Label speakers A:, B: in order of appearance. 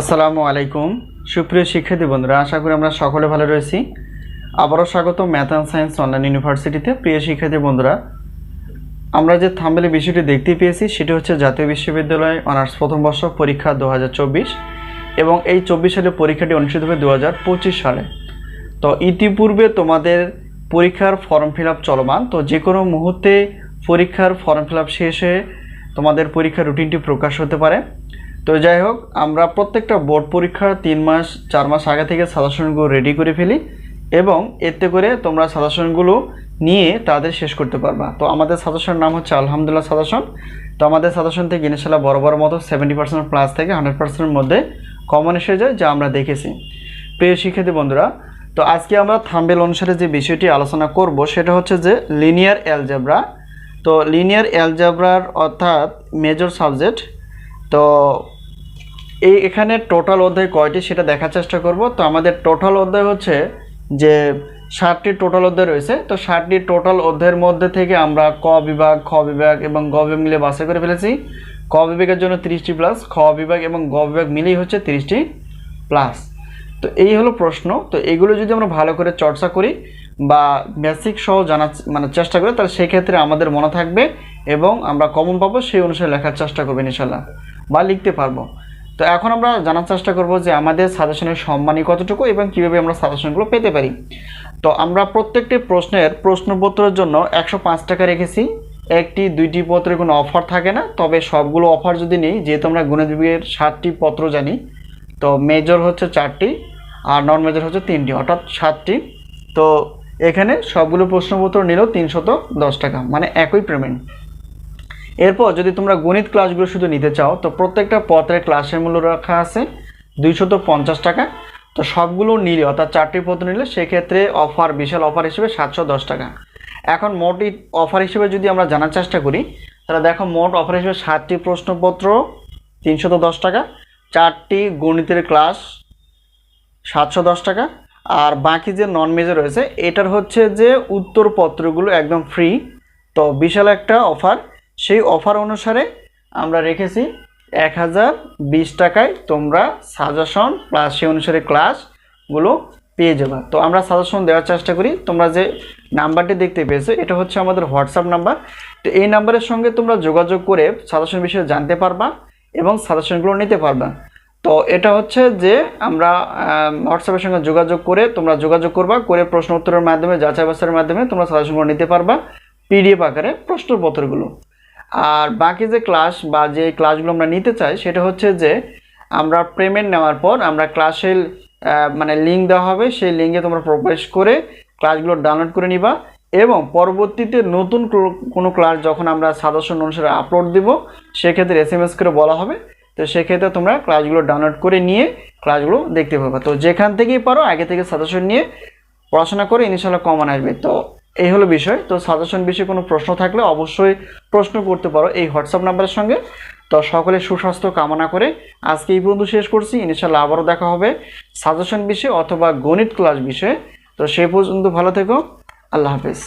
A: আসসালামু আলাইকুম। সুপ্রিয় শিক্ষার্থী বন্ধুরা, আশা করি আমরা সকলে ভালো রয়েছি। আবারও স্বাগত ম্যাথ অ্যান্ড সায়েন্স অনলাইন ইউনিভার্সিটিতে। প্রিয় শিক্ষার্থী বন্ধুরা, আমরা যে থাম্বেলে বিষয়টি দেখতে পেয়েছি, সেটি হচ্ছে জাতীয় বিশ্ববিদ্যালয় অনার্স প্রথম বর্ষ পরীক্ষা দু হাজার চব্বিশ এবং এই চব্বিশ সালে পরীক্ষাটি অনুষ্ঠিত হবে দু হাজার পঁচিশ সালে। তো ইতিপূর্বে তোমাদের পরীক্ষার ফর্ম ফিল চলমান। তো যে কোনো মুহূর্তে পরীক্ষার ফর্ম ফিল শেষ হয়ে তোমাদের পরীক্ষার রুটিনটি প্রকাশ হতে পারে। তো যাই হোক, আমরা প্রত্যেকটা বোর্ড পরীক্ষার তিন মাস, চার মাস আগে থেকে সাজেশনগুলো রেডি করে ফেলি এবং এতে করে তোমরা সাজেশনগুলো নিয়ে তাদের শেষ করতে পারবা। তো আমাদের সাজেশনের নাম হচ্ছে আলহামদুলিল্লাহ সাজেশন। তো আমাদের সাজেশন থেকে ইনশাল্লাহ বড় বড় মতো সেভেন্টি পার্সেন্ট প্লাস থেকে হান্ড্রেড পার্সেন্টের মধ্যে কমন এসে যায় যা আমরা দেখেছি। প্রিয় শিক্ষার্থী বন্ধুরা, তো আজকে আমরা থাম্বেল অনুসারে যে বিষয়টি আলোচনা করব, সেটা হচ্ছে যে লিনিয়ার অ্যালজেব্রা তো লিনিয়ার অ্যালজেব্রার অর্থাৎ মেজর সাবজেক্ট তো এই এখানে টোটাল অধ্যায় কয়টি সেটা দেখার চেষ্টা করব। তো আমাদের টোটাল অধ্যায় হচ্ছে যে ষাটটি টোটাল অধ্যায় রয়েছে। তো ষাটটি টোটাল অধ্যায়ের মধ্যে থেকে আমরা ক বিভাগ, খ বিভাগ এবং গ বিভাগ মিলে বাছাই করে ফেলেছি। ক বিভাগের জন্য তিরিশটি প্লাস খ বিভাগ এবং গ বিভাগ মিলেই হচ্ছে তিরিশটি প্লাস তো এই হলো প্রশ্ন। তো এগুলো যদি আমরা ভালো করে চর্চা করি বা বেসিক সহ জানার মানে চেষ্টা করি, তাহলে সেক্ষেত্রে আমাদের মনে থাকবে এবং আমরা কমন পাবো, সেই অনুসারে লেখার চেষ্টা করব ইনশাল্লাহ বা লিখতে পারব। তো এখন আমরা জানার চেষ্টা করব যে আমাদের সাজেশনের সম্মানই কতটুকু এবং কীভাবে আমরা সাজেশনগুলো পেতে পারি। তো আমরা প্রত্যেকটি প্রশ্নের প্রশ্নপত্রের জন্য একশো পাঁচ টাকা রেখেছি। একটি, দুইটি পত্রের কোনো অফার থাকে না, তবে সবগুলো অফার যদি নেই, যেহেতু আমরা গুণে বিভাগের ষাটটি পত্র জানি, তো মেজর হচ্ছে চারটি আর নন মেজর হচ্ছে তিনটি, অর্থাৎ সাতটি। তো এখানে সবগুলো প্রশ্নপত্র নিল তিনশত দশ টাকা মানে একই পেমেন্ট। এরপর যদি তোমরা গণিত ক্লাসগুলো শুধু নিতে চাও, তো প্রত্যেকটা পত্রের ক্লাসের মূল্য রাখা আছে দুইশত পঞ্চাশ টাকা। তো সবগুলো নিলে, অর্থাৎ চারটি পত্র নিলে, সেক্ষেত্রে অফার বিশাল অফার হিসেবে সাতশো দশ টাকা। এখন মোট অফার হিসেবে যদি আমরা জানার চেষ্টা করি, তাহলে দেখো মোট অফার হিসেবে সাতটি প্রশ্নপত্র, তিনশত দশ টাকা। চারটি গণিতের ক্লাস সাতশো দশ টাকা। আর বাকি যে নন মেজর রয়েছে, এটার হচ্ছে যে উত্তরপত্রগুলো একদম ফ্রি তো বিশাল একটা অফার সেই অফার অনুসারে আমরা রেখেছি এক হাজার বিশ টাকায় তোমরা সাজেশন প্লাস সেই অনুসারে ক্লাসগুলো পেয়ে যাবে। তো আমরা সাজেশন দেওয়ার চেষ্টা করি। তোমরা যে নাম্বারটি দেখতে পেয়েছ, এটা হচ্ছে আমাদের হোয়াটসঅ্যাপ নাম্বার। তো এই নাম্বারের সঙ্গে তোমরা যোগাযোগ করে সাজেশন বিষয়ে জানতে পারবা এবং সাজেশনগুলো নিতে পারবা। তো এটা হচ্ছে যে আমরা হোয়াটসঅ্যাপের সঙ্গে যোগাযোগ করে তোমরা যোগাযোগ করবা, করে প্রশ্ন উত্তরের মাধ্যমে যাচাই বাছাইয়ের মাধ্যমে তোমরা সাজেশনগুলো নিতে পারবা পিডিএফ আকারে প্রশ্নপত্রগুলো আর বাকি যে ক্লাস বা যে ক্লাসগুলো আমরা নিতে চাই, সেটা হচ্ছে যে আমরা পেমেন্ট নেওয়ার পর আমরা ক্লাসের মানে লিঙ্ক দেওয়া হবে। সেই লিঙ্কে তোমরা প্রবেশ করে ক্লাসগুলো ডাউনলোড করে নিবা এবং পরবর্তীতে নতুন কোনো ক্লাস যখন আমরা সাজেশন অনুসারে আপলোড দিব, সেক্ষেত্রে এস এম এস করে বলা হবে। তো সেক্ষেত্রে তোমরা ক্লাসগুলো ডাউনলোড করে নিয়ে ক্লাসগুলো দেখতে পাবে। তো যেখান থেকেই পারো, আগে থেকে সাজেশন নিয়ে পড়াশোনা করে ইনশাল্লাহ কমন আসবে। তো এই হলো বিষয়। তো সাজেশন বিষয়ে কোনো প্রশ্ন থাকলে অবশ্যই প্রশ্ন করতে পারো এই হোয়াটসঅ্যাপ নাম্বারের সঙ্গে। তো সকলে সুস্বাস্থ্য কামনা করে আজকে এই পর্যন্ত শেষ করছি। ইনশাল্লাহ আবারও দেখা হবে সাজেশন বিষয়ে অথবা গণিত ক্লাস বিষয়ে। তো সে পর্যন্ত ভালো থেকো। আল্লাহ হাফেজ।